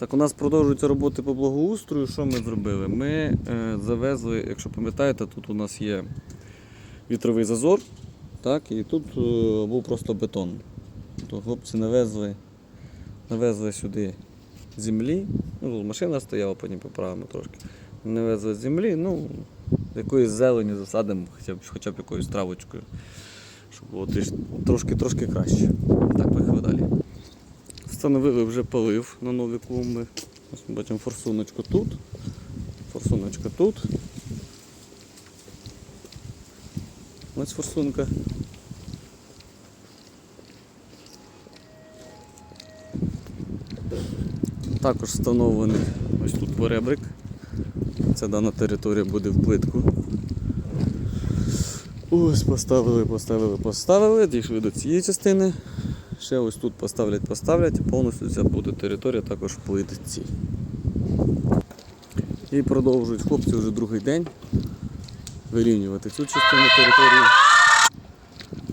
Так, у нас продовжуються роботи по благоустрою. Що ми зробили? Ми е, завезли, якщо пам'ятаєте, тут у нас є вітровий зазор, так, і тут е, був просто бетон. То хлопці навезли, навезли сюди землі. Ну, машина стояла, потім поправимо трошки. Навезли землі, ну, якоїсь зелені засадимо, хоча б, хоча б якоюсь травочкою, щоб було тріш- трошки, трошки краще. Так, поїхали далі. Встановили вже полив на нові клумби. Ось ми бачимо форсуночку тут, форсуночка тут. Ось форсунка. Також встановлений ось тут поребрик. Ця дана територія буде в плитку. Ось поставили, поставили, поставили, дійшли до цієї частини. Ще ось тут поставлять, поставлять, і повністю ця буде територія також в плитці. І продовжують хлопці вже другий день вирівнювати цю частину території.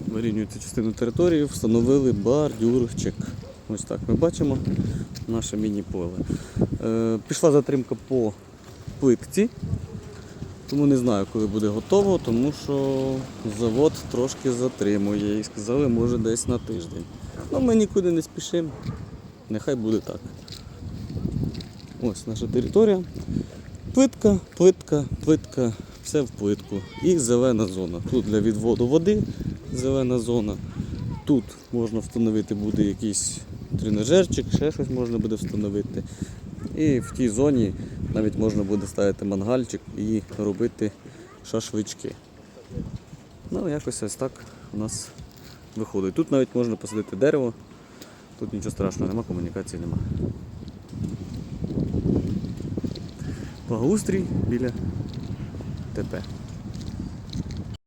Вирівнюють цю частину території, встановили бордюрчик. Ось так ми бачимо наше міні-поле. Е, пішла затримка по плитці, тому не знаю, коли буде готово, тому що завод трошки затримує і сказали, може десь на тиждень. Ну, ми нікуди не спішимо. Нехай буде так. Ось наша територія. Плитка, плитка, плитка, все в плитку. І зелена зона. Тут для відводу води зелена зона. Тут можна встановити буде якийсь тренажерчик, ще щось можна буде встановити. І в тій зоні навіть можна буде ставити мангальчик і робити шашлички. Ну, якось ось так у нас виходить. Тут навіть можна посадити дерево, тут нічого страшного, нема комунікації, нема. Благоустрій біля ТП.